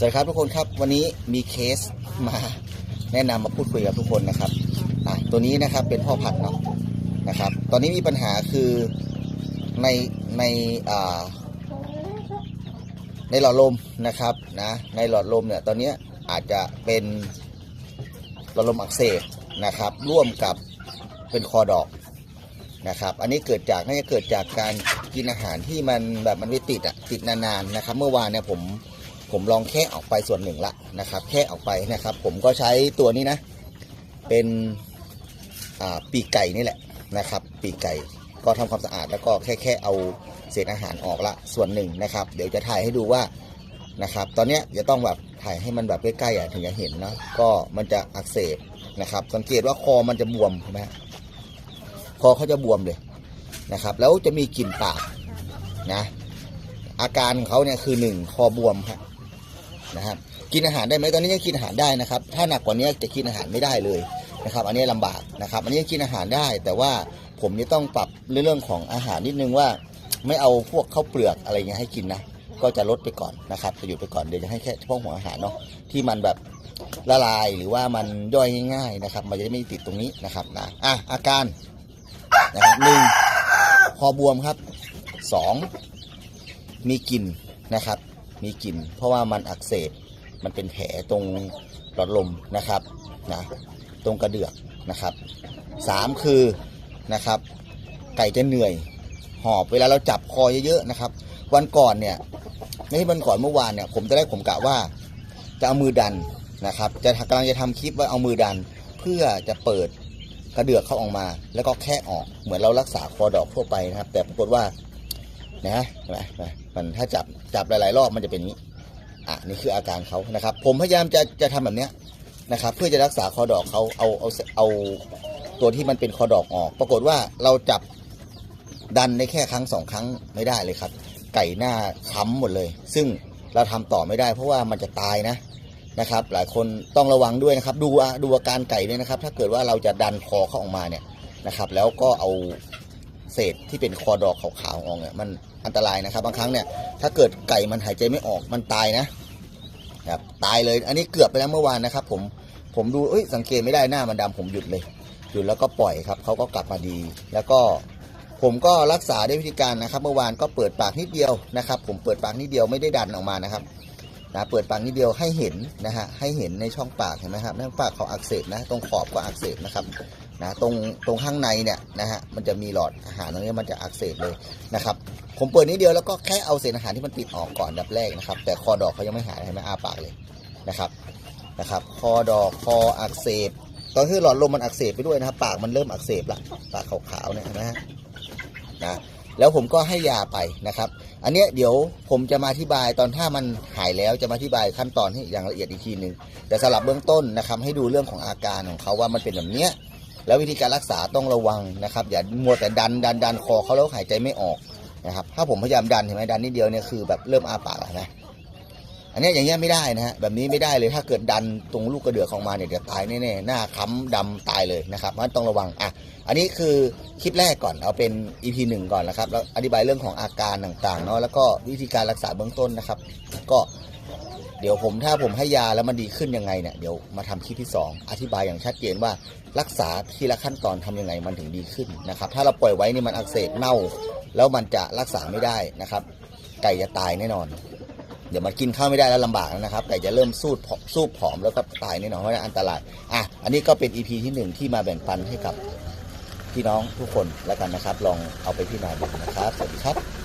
สวัสดีครับทุกคนครับวันนี้มีเคสมาแนะนำมาพูดคุยกับทุกคนนะครับตัวนี้นะครับเป็นพ่อพันธุ์เนาะนะครับ ตอนนี้มีปัญหาคือในในอ่าในหลอดลมนะครับนะในหลอดลมเนี่ยตอนนี้อาจจะเป็นหลอดลมอักเสบนะครับ ร่วมกับเป็นคอดอกนะครับ อันนี้เกิดจากน่าจะเกิดจากการกินอาหารที่มันแบบมันไม่ติดอะติดนานๆนะครับ เมื่อวานเนี่ยผม ผมลองแค่ออกไปส่วนหนึ่งละนะครับ แค่ออกไปนะครับ ผมก็ใช้ตัวนี้นะ เป็นปีกไก่นี่แหละนะครับ ปีกไก่ก็ทำความสะอาดแล้วก็แค่แค่เอาเศษอาหารออกละส่วนหนึ่งนะครับ เดี๋ยวจะถ่ายให้ดูว่านะครับ ตอนเนี้ยจะต้องแบบถ่ายให้มันแบบใกล้ๆอะถึงจะเห็นเนาะก็มันจะอักเสบนะครับ สังเกตว่าคอมันจะบวมใช่ไหมคอเขาจะบวมเลยนะครับ แล้วจะมีกลิ่นปากนะอาการของเขาเนี่ยคือหนึ่งคอบวมฮะ นะครับ กินอาหารได้ไหมตอนนี้ยังกินอาหารได้นะครับ ถ้าหนักกว่านี้จะกินอาหารไม่ได้เลยนะครับ อันนี้ลำบากนะครับ อันนี้กินอาหารได้ แต่ว่าผมจะต้องปรับเรื่องของอาหารนิดนึงว่า ไม่เอาพวกข้าวเปลือกอะไรเงี้ยให้กินนะก็จะลดไปก่อนนะครับจะหยุดไปก่อนเดี๋ยวจะให้แค่พาะหัวอาหารเนาะที่มันแบบละลายหรือว่ามันย่อยง่าย ๆนะครับ มันจะได้ไม่ติดตรงนี้นะครับนะอะอาการนะครับหนึ่งคอบวมครับสองมีกลิ่นนะครับ มีกลิ่น เพราะว่ามันอักเสบมันเป็นแผลตรงหลอดลมนะครับนะตรงกระเดือกนะครับสามคือนะครับ ไก่จะเหนื่อย หอบเวลาเราจับคอเยอะๆนะครับ วันก่อนเนี่ยไม่ใช่วันก่อนเมื่อวานเนี่ยผมจะได้ผมกะว่าจะเอามือดันนะครับ จะกำลังจะทำคลิปว่าเอามือดัน เพื่อจะเปิดกระเดือกเขาออกมา แล้วก็แค่ออกเหมือนเรารักษาคอดอกทั่วไปนะครับ แต่ปรากฏว่า นะนไหมเห็นไหมมันถ้าจับจับหลาย ๆ รอบมันจะเป็นนี้ อะนี่คืออาการเขานะครับ ผมพยายามจะจะทำแบบเนี้ยนะครับ เพื่อจะรักษาคอดอกเขาเอาเอาเอาตัวที่มันเป็นคอดอกออก ปรากฏว่าเราจับดันได้แค่ครั้งสองครั้งไม่ได้เลยครับ ไก่หน้าค้ำหมดเลย ซึ่งเราทำต่อไม่ได้ เพราะว่ามันจะตายนะนะครับ หลายคนต้องระวังด้วยนะครับ ดูอะดูอาการไก่ด้วยนะครับ ถ้าเกิดว่าเราจะดันคอเขาออกมาเนี่ยนะครับ แล้วก็เอา เศษที่เป็นคอดอกขาวๆออกเนี่ยมันอันตรายนะครับ บางครั้งเนี่ยถ้าเกิดไก่มันหายใจไม่ออกมันตายนะครับตายเลย อันนี้เกือบไปแล้วเมื่อวานนะครับ ผมผมดูเอ้ยสังเกตไม่ได้หน้ามันดำผมหยุดเลย หยุดแล้วก็ปล่อยครับเขาก็กลับมาดี แล้วก็ผมก็รักษาด้วยวิธีการนะครับ เมื่อวานก็เปิดปากนิดเดียวนะครับ ผมเปิดปากนิดเดียวไม่ได้ดันออกมานะครับนะเปิดปากนิดเดียวให้เห็นนะฮะให้เห็นในช่องปากเห็นไหมครับในช่องปากเขาอักเสบนะตรงขอบก็อักเสบนะครับ นะตรงตรงข้างในเนี่ยนะฮะมันจะมีหลอดอาหารตรงนี้มันจะอักเสบเลยนะครับผมเปิดนิดเดียวแล้วก็แค่เอาเศษอาหารที่มันติดออกก่อนดับแรกนะครับ แต่คอดอกเขายังไม่หายเห็นไหมอาปากเลยนะครับนะครับ คอดอกคออักเสบตอนที่หลอดลมมันอักเสบไปด้วยนะครับ ปากมันเริ่มอักเสบละปากขาวๆเนี่ยนะฮะนะแล้วผมก็ให้ยาไปนะครับ อันเนี้ยเดี๋ยวผมจะมาอธิบายตอนถ้ามันหายแล้วจะมาอธิบายขั้นตอนให้อย่างละเอียดอีกทีหนึ่งแต่สำหรับเบื้องต้นนะครับ ให้ดูเรื่องของอาการของเขาว่ามันเป็นแบบเนี้ย แล้ววิธีการรักษาต้องระวังนะครับ อย่ามัวแต่ดันดันดันคอเขาแล้วหายใจไม่ออกนะครับ ถ้าผมพยายามดันเห็นไหมดันนิดเดียวเนี่ยคือแบบเริ่มอ้าปากนะอันนี้อย่างเงี้ยไม่ได้นะฮะแบบนี้ไม่ได้เลยถ้าเกิดดันตรงลูกกระเดือกของมาเนี่ยเดี๋ยวตายแน่ๆหน้าค้ำดำตายเลยนะครับมันต้องระวังอะอันนี้คือคลิปแรกก่อนเอาเป็น EP หนึ่งก่อนนะครับแล้วอธิบายเรื่องของอาการต่างๆเนาะแล้วก็วิธีการรักษาเบื้องต้นนะครับ ก็ เดี๋ยวผมถ้าผมให้ยาแล้วมันดีขึ้นยังไงเนี่ยเดี๋ยวมาทำคลิปที่สองอธิบายอย่างชัดเจนว่ารักษาทีละขั้นตอนทำยังไงมันถึงดีขึ้นนะครับ ถ้าเราปล่อยไว้นี่มันอักเสบเน่า แล้วมันจะรักษาไม่ได้นะครับ ไก่จะตายแน่นอน เดี๋ยวมันกินข้าวไม่ได้แล้วลำบากนะครับไก่จะเริ่มสูดผอมสูบผอมแล้วก็ตายแน่นอนเพราะนั้นอันตรายอะอันนี้ก็เป็น EP ที่หนึ่งที่มาแบ่งปันให้กับพี่น้องทุกคนแล้วกันนะครับ ลองเอาไปพิจารณาดูนะครับสวัสดีครับ